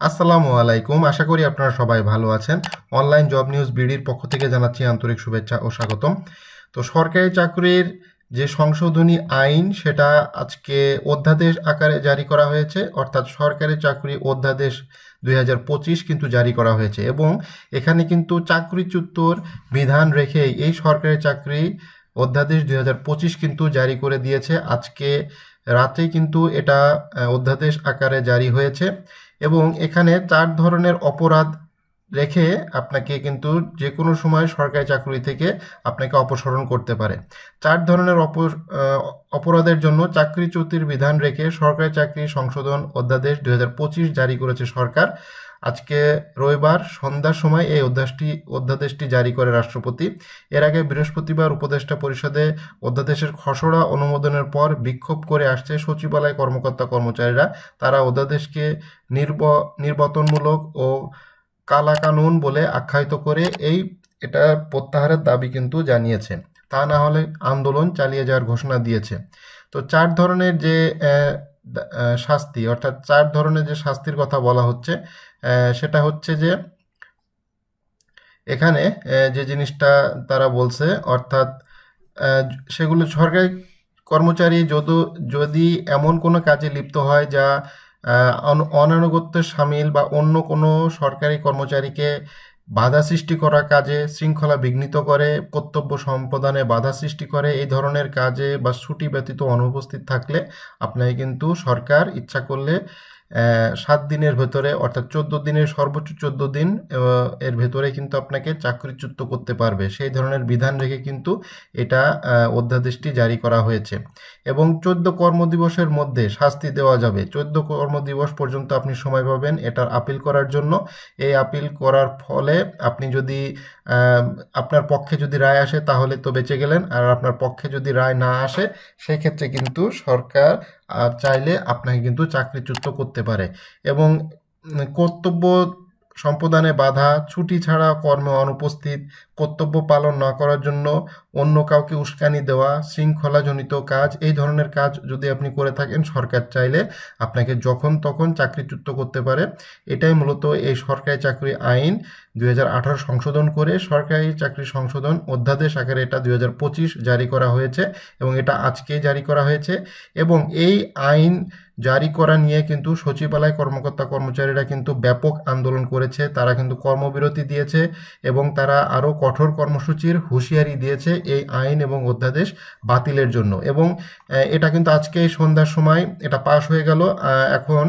আসসালামু আলাইকুম। আশা করি আপনারা সবাই ভালো আছেন। অনলাইন জব নিউজ বিডির পক্ষ থেকে জানাচ্ছি আন্তরিক শুভেচ্ছা ও স্বাগতম। তো সরকারি চাকরির যে সংশোধনী আইন, সেটা আজকে অধ্যাদেশ আকারে জারি করা হয়েছে। অর্থাৎ সরকারি চাকরি অধ্যাদেশ দুই হাজার পঁচিশ কিন্তু জারি করা হয়েছে এবং এখানে কিন্তু চাকরিচ্যুতর বিধান রেখে এই সরকারি চাকরি অধ্যাদেশ দুই হাজার পঁচিশ কিন্তু জারি করে দিয়েছে। আজকে রাতে কিন্তু এটা অধ্যাদেশ আকারে জারি হয়েছে। এবং এখানে চার ধরনের অপরাধ রেখে আপনাকে কিন্তু যে কোনো সময় সরকারি চাকরি থেকে আপনাকে অপসারণ করতে পারে। চার ধরনের অপর অপরাধের জন্য চাকরিচ্যুতির বিধান রেখে সরকারি চাকরি সংশোধন অধ্যাদেশ দু হাজার পঁচিশ জারি করেছে সরকার। আজকে রবিবার সন্ধ্যার সময় এই অধ্যাদেশটি অধ্যাদেশটি জারি করে রাষ্ট্রপতি। এর আগে বৃহস্পতিবার উপদেষ্টা পরিষদে অধ্যাদেশের খসড়া অনুমোদনের পর বিক্ষোভ করে আসছে সচিবালয় কর্মকর্তা কর্মচারীরা। তারা অধ্যাদেশকে নির্ব, নির্বাচনমূলক ও কালাকানুন বলে আখ্যায়িত করে এই, এটা প্রত্যাহারের দাবি কিন্তু জানিয়েছে। তা না হলে আন্দোলন চালিয়ে যাওয়ার ঘোষণা দিয়েছে। তো চার ধরনের যে শাস্তি, অর্থাৎ চার ধরনের যে শাস্তির কথা বলা হচ্ছে সেটা হচ্ছে যে এখানে যে জিনিসটা তারা বলছে, অর্থাৎ সেগুলো সরকারি কর্মচারী যদ, যদি এমন কোনো কাজে লিপ্ত হয় যা অনানুগত্যের সামিল বা অন্য কোনো সরকারি কর্মচারীকে বাধা সৃষ্টি করা কাজে শৃঙ্খলা বিঘ্নিত করে, কর্তব্য সম্পাদনে বাধা সৃষ্টি করে, এই ধরনের কাজে বা ছুটি ব্যতীত অনুপস্থিত থাকলে আপনাকে কিন্তু সরকার ইচ্ছা করলে সাত দিনের ভেতরে, অর্থাৎ চোদ্দ দিনের, সর্বোচ্চ চোদ্দ দিন এর ভেতরে কিন্তু আপনাকে চাকরিচ্যুত করতে পারবে। সেই ধরনের বিধান রেখে কিন্তু এটা অধ্যাদেশটি জারি করা হয়েছে। এবং চোদ্দ কর্মদিবসের মধ্যে শাস্তি দেওয়া যাবে। চোদ্দ কর্মদিবস পর্যন্ত আপনি সময় পাবেন এটার আপিল করার জন্য। এই আপিল করার ফলে আপনি যদি আপনার পক্ষে যদি রায় আসে তাহলে তো বেঁচে গেলেন। আর আপনার পক্ষে যদি রায় না আসে, সেক্ষেত্রে কিন্তু সরকার চাইলে আপনাকে কিন্তু চাকরিচ্যুত করতে পারে। এবং কর্তব্য সম্পাদনে বাধা ছুটি ছাড়া কর্ম অনুপস্থিত কর্তব্য পালন না করার জন্য অন্য কাউকে উস্কানি দেওয়া, শৃঙ্খলাজনিত কাজ, এই ধরনের কাজ যদি আপনি করে থাকেন, সরকার চাইলে আপনাকে যখন তখন চাকরিচ্যুত করতে পারে। এটাই মূলত এই সরকারি চাকরি আইন দু হাজার আঠারো সংশোধন করে সরকারি চাকরি সংশোধন অধ্যাদেশ আকারে এটা দুই হাজার পঁচিশ জারি করা হয়েছে এবং এটা আজকেই জারি করা হয়েছে এবং এই আইন জারি করা নিয়ে কিন্তু সচিবালয় কর্মকর্তা কর্মচারীরা কিন্তু ব্যাপক আন্দোলন করেছে, তারা কিন্তু কর্মবিরতি দিয়েছে এবং তারা আরও কঠোর কর্মসূচির হুঁশিয়ারি দিয়েছে এই আইন এবং অধ্যাদেশ বাতিলের জন্য। এবং এটা কিন্তু আজকে সন্ধ্যার সময় এটা পাশ হয়ে গেল। এখন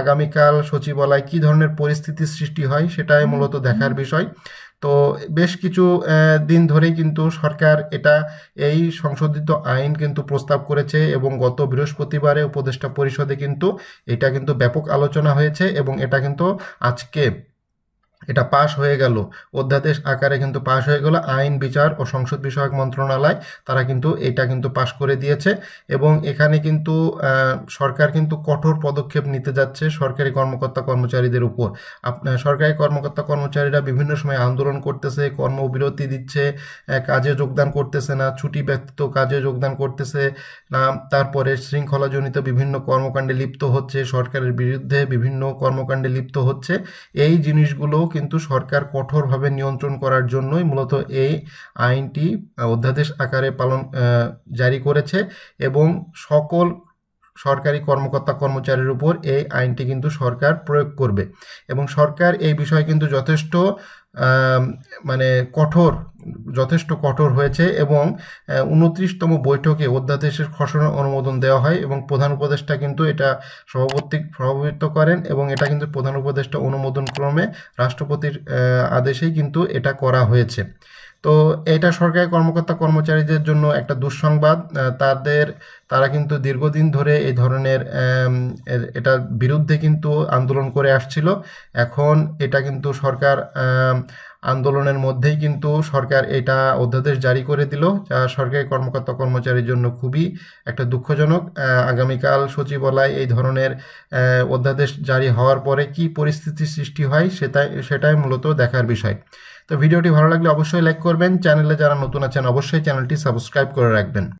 আগামীকাল সচিবালয় কি ধরনের পরিস্থিতির সৃষ্টি হয় সেটাই মূলত দেখার বিষয়। তো বেশ কিছু দিন ধরেই কিন্তু সরকার এটা এই সংশোধিত আইন কিন্তু প্রস্তাব করেছে এবং গত বৃহস্পতিবারে উপদেষ্টা পরিষদে কিন্তু এটা কিন্তু ব্যাপক আলোচনা হয়েছে এবং এটা কিন্তু আজকে এটা পাশ হয়ে গেল। অধ্যাদেশ আকারে কিন্তু পাশ হয়ে গেল। আইন, বিচার ও সংসদ বিষয়ক মন্ত্রণালয়, তারা কিন্তু এটা কিন্তু পাশ করে দিয়েছে এবং এখানে কিন্তু সরকার কিন্তু কঠোর পদক্ষেপ নিতে যাচ্ছে সরকারি কর্মকর্তা কর্মচারীদের উপর। সরকারি কর্মকর্তা কর্মচারীরা বিভিন্ন সময় আন্দোলন করতেছে, কর্মবিরতি দিচ্ছে কাজে যোগদান করতেছে না, ছুটি ব্যতীত কাজে যোগদান করতেছে না, তারপরে শৃঙ্খলাজনিত বিভিন্ন কর্মকাণ্ডে লিপ্ত হচ্ছে, সরকারের বিরুদ্ধে বিভিন্ন কর্মকাণ্ডে লিপ্ত হচ্ছে। এই জিনিসগুলো কিন্তু সরকার কঠোরভাবে নিয়ন্ত্রণ করার জন্যই মূলত এই আইনটি অধ্যাদেশ আকারে পালন জারি করেছে এবং সকল সরকারি কর্মকর্তা কর্মচারীর উপর এই আইনটি কিন্তু সরকার প্রয়োগ করবে। এবং সরকার এই বিষয়ে কিন্তু যথেষ্ট মানে কঠোর, যথেষ্ট কঠোর হয়েছে এবং উনত্রিশতম বৈঠকে অধ্যাদেশের খসড়া অনুমোদন দেওয়া হয় এবং প্রধান উপদেষ্টা কিন্তু এটা সভাপতি, সভাপতিত্ব করেন এবং এটা কিন্তু প্রধান উপদেষ্টা অনুমোদন ক্রমে রাষ্ট্রপতির আদেশেই কিন্তু এটা করা হয়েছে। তো এটা সরকারি কর্মকর্তা কর্মচারীদের জন্য একটা দুঃসংবাদ। তাদের, তারা কিন্তু দীর্ঘদিন ধরে এই ধরনের এটার বিরুদ্ধে কিন্তু আন্দোলন করে আসছিল। এখন এটা কিন্তু সরকার আন্দোলনের মধ্যেই কিন্তু সরকার এটা অধ্যাদেশ জারি করে দিল, যা সরকারি কর্মকর্তা কর্মচারীর জন্য খুবই একটা দুঃখজনক। আগামীকাল সচিবালয় এই ধরনের অধ্যাদেশ জারি হওয়ার পরে কি পরিস্থিতি সৃষ্টি হয় সেটাই সেটাই মূলত দেখার বিষয়। তো ভিডিওটি ভালো লাগলে অবশ্যই লাইক করবেন। চ্যানেলে যারা নতুন আছেন, অবশ্যই চ্যানেলটি সাবস্ক্রাইব করে রাখবেন।